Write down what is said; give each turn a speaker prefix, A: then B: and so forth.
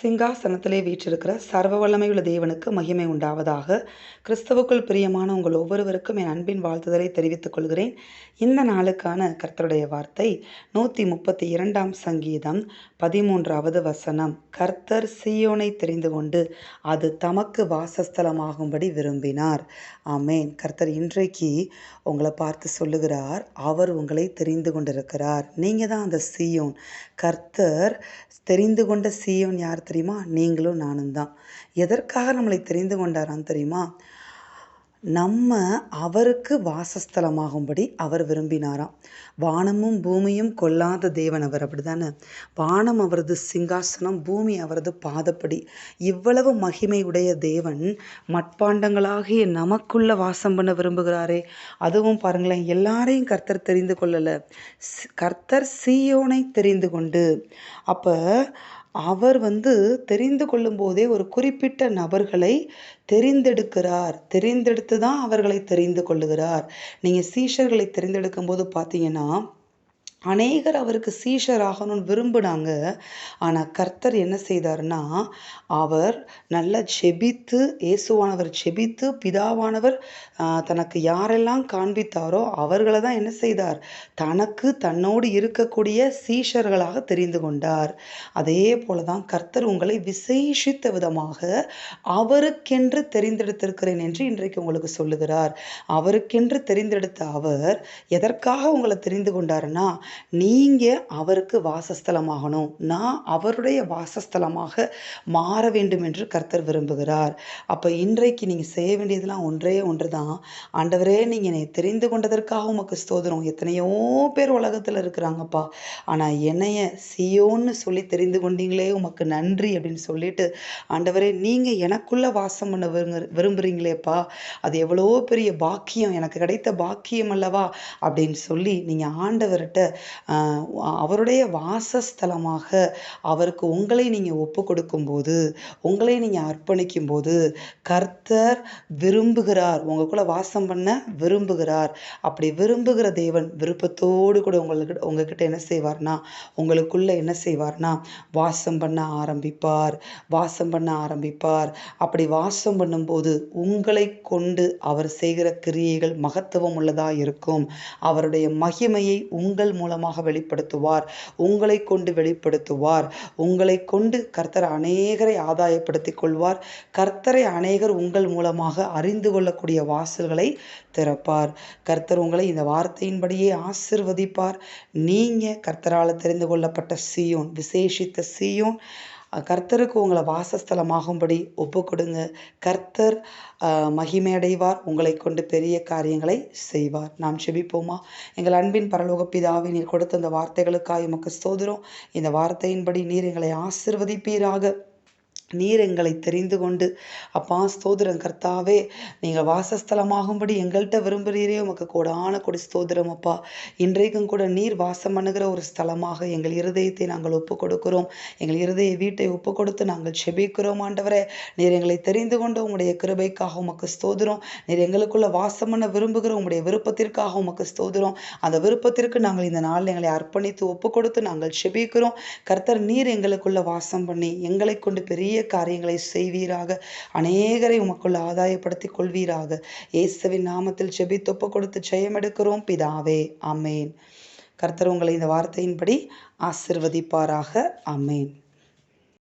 A: சிங்காசனத்திலே வீற்றிருக்கிற சர்வ வல்லமையுள்ள தேவனுக்கு மகிமை உண்டாவதாக. கிறிஸ்தவுக்குள் பிரியமான உங்கள் ஒவ்வொருவருக்கும் என் அன்பின் வாழ்த்துதலை தெரிவித்துக் கொள்கிறேன். இந்த நாளுக்கான கர்த்தருடைய வார்த்தை நூற்றி முப்பத்தி இரண்டாம் சங்கீதம் பதிமூன்றாவது வசனம். கர்த்தர் சீயோனை தெரிந்து கொண்டு அது தமக்கு வாசஸ்தலமாகும்படி விரும்பினார். ஆமேன். கர்த்தர் இன்றைக்கு உங்களை பார்த்து சொல்லுகிறார் அவர் உங்களை தெரிந்து கொண்டிருக்கிறார். நீங்கள் தான் அந்த சீயோன். கர்த்தர் தெரிந்து கொண்ட சீயோன் யார் தெரியுமா? நீங்களும் நானும் தான். எதற்காக நம்மளை தெரிந்து கொண்டாரான்னு தெரியுமா? நம்ம அவருக்கு வாசஸ்தலமாகும்படி அவர் விரும்பினாராம். வானமும் பூமியும் கொல்லாத தேவன் அவர். அப்படிதானே? வானம் அவரது சிங்காசனம் பூமி அவரது பாதப்படி. இவ்வளவு மகிமையுடைய தேவன் மட்பாண்டங்களாகிய நமக்குள்ள வாசம் பண்ண விரும்புகிறாரே. அதுவும் பாருங்களேன் எல்லாரையும் கர்த்தர் தெரிந்து கொள்ளலை. கர்த்தர் சீயோனை தெரிந்து கொண்டு. அப்போ அவர் வந்து தெரிந்து கொள்ளும்போதே ஒரு குறிப்பிட்ட நபர்களை தெரிந்தெடுக்கிறார். தெரிந்தெடுத்து தான் அவர்களை தெரிந்து கொள்ளுகிறார். நீங்கள் சீஷர்களை தெரிந்தெடுக்கும் போது பார்த்தீங்கன்னா அநேகர் அவருக்கு சீஷராகணும்னு விரும்பினாங்க. ஆனால் கர்த்தர் என்ன செய்தார்னா அவர் நல்லா செபித்து இயேசுவானவர் செபித்து பிதாவானவர் தனக்கு யாரெல்லாம் காண்பித்தாரோ அவர்களை தான் என்ன செய்தார்? தனக்கு தன்னோடு இருக்கக்கூடிய சீஷர்களாக தெரிந்து கொண்டார். அதே போல தான் கர்த்தர் உங்களை விசேஷித்த விதமாக அவருக்கென்று தெரிந்தெடுத்திருக்கிறேன் என்று இன்றைக்கு உங்களுக்கு சொல்லுகிறார். அவருக்கென்று தெரிந்தெடுத்த அவர் எதற்காக உங்களை தெரிந்து கொண்டாருன்னா நீங்கள் அவருக்கு வாசஸ்தலமாகணும். நான் அவருடைய வாசஸ்தலமாக மாற வேண்டும் என்று கர்த்தர் விரும்புகிறார். அப்போ இன்றைக்கு நீங்கள் செய்ய வேண்டியதெல்லாம் ஒன்றே ஒன்று தான் ஆண்டவரே நீங்கள் என்னை தெரிந்து கொண்டதற்காக உமக்கு ஸ்தோதிரம் எத்தனையோ பேர் உலகத்தில் இருக்கிறாங்கப்பா. ஆனால் என்னைய சியோன்னு சொல்லி தெரிந்து கொண்டீங்களே உமக்கு நன்றி அப்படின்னு சொல்லிட்டு ஆண்டவரே நீங்கள் எனக்குள்ளே வாசம் பண்ண விரும்பு விரும்புகிறீங்களேப்பா அது எவ்வளோ பெரிய பாக்கியம். எனக்கு கிடைத்த பாக்கியம் அல்லவா அப்படின்னு சொல்லி நீங்கள் ஆண்டவர்கிட்ட அவருடைய வாசஸ்தலமாக அவருக்கு உங்களை நீங்கள் ஒப்பு கொடுக்கும்போது உங்களை நீங்கள் அர்ப்பணிக்கும் போது கர்த்தர் விரும்புகிறார். உங்களுக்குள்ள வாசம் பண்ண விரும்புகிறார். அப்படி விரும்புகிற தேவன் விருப்பத்தோடு கூட உங்களுக்கு உங்ககிட்ட என்ன செய்வார்னா உங்களுக்குள்ள என்ன செய்வார்னா வாசம் பண்ண ஆரம்பிப்பார் வாசம் பண்ண ஆரம்பிப்பார். அப்படி வாசம் பண்ணும்போது உங்களை கொண்டு அவர் செய்கிற கிரியைகள் மகத்துவம் உள்ளதாக இருக்கும். அவருடைய மகிமையை உங்கள் மூலம் மூலமாக வெளிப்படுத்துவார். உங்களை கொண்டு வெளிப்படுத்துவார். உங்களை கொண்டு கர்த்தர் அநேகரை ஆதாயப்படுத்திக் கொள்வார். கர்த்தரை அநேகர் உங்கள் மூலமாக அறிந்து கொள்ளக்கூடிய வாசல்களை திறப்பார். கர்த்தர் உங்களை இந்த வார்த்தையின்படியே ஆசிர்வதிப்பார். நீங்கள் கர்த்தரால் தெரிந்து கொள்ளப்பட்ட சியோன் விசேஷித்த சியோன் கர்த்தருக்கு உங்களை வாசஸ்தலமாகும்படி ஒப்பு கொடுங்க கர்த்தர் மகிமையடைவார். உங்களை கொண்டு பெரிய காரியங்களை செய்வார். நாம் செபிப்போமா? எங்கள் அன்பின் பரலோக பிதாவை நீர் கொடுத்த அந்த வார்த்தைகளுக்காக எமக்கு சோதரும் இந்த வார்த்தையின்படி நீர் எங்களை ஆசிர்வதிப்பீராக. நீர் எங்களை தெரிந்து கொண்டு அப்பா ஸ்தோதிரம் கர்த்தாவே நீங்கள் வாசஸ்தலமாகும்படி எங்கள்கிட்ட விரும்புகிறீரே உமக்கு கூடான கொடி ஸ்தோதிரம் அப்பா. இன்றைக்கும் கூட நீர் வாசம் பண்ணுகிற ஒரு ஸ்தலமாக எங்கள் இருதயத்தை நாங்கள் ஒப்பு கொடுக்கிறோம் எங்கள் இருதய வீட்டை ஒப்பு கொடுத்து நாங்கள் செபிக்கிறோம் ஆண்டவரே. நீர் எங்களை தெரிந்து கொண்டு உங்களுடைய கிருபைக்காக உமக்கு ஸ்தோதிரம் நீர் எங்களுக்குள்ள வாசம் பண்ண விரும்புகிற உங்களுடைய விருப்பத்திற்காக உமக்கு ஸ்தோதிரம் அந்த விருப்பத்திற்கு நாங்கள் இந்த நாளில் எங்களை அர்ப்பணித்து ஒப்பு கொடுத்து நாங்கள் செபிக்கிறோம். கர்த்தர் நீர் எங்களுக்குள்ள வாசம் பண்ணி எங்களை கொண்டு பெரிய காரியங்களை செய்வீராக. அநேகரை உமக்குள் ஆதாயப்படுத்தி கொள்வீராக. இயேசுவின் நாமத்தில் செபி தொப்பு கொடுத்து ஜெயமெடுக்கிறோம் பிதாவே அமேன் கர்த்தர் உங்களை இந்த வார்த்தையின்படி ஆசிர்வதிப்பாராக. அமேன்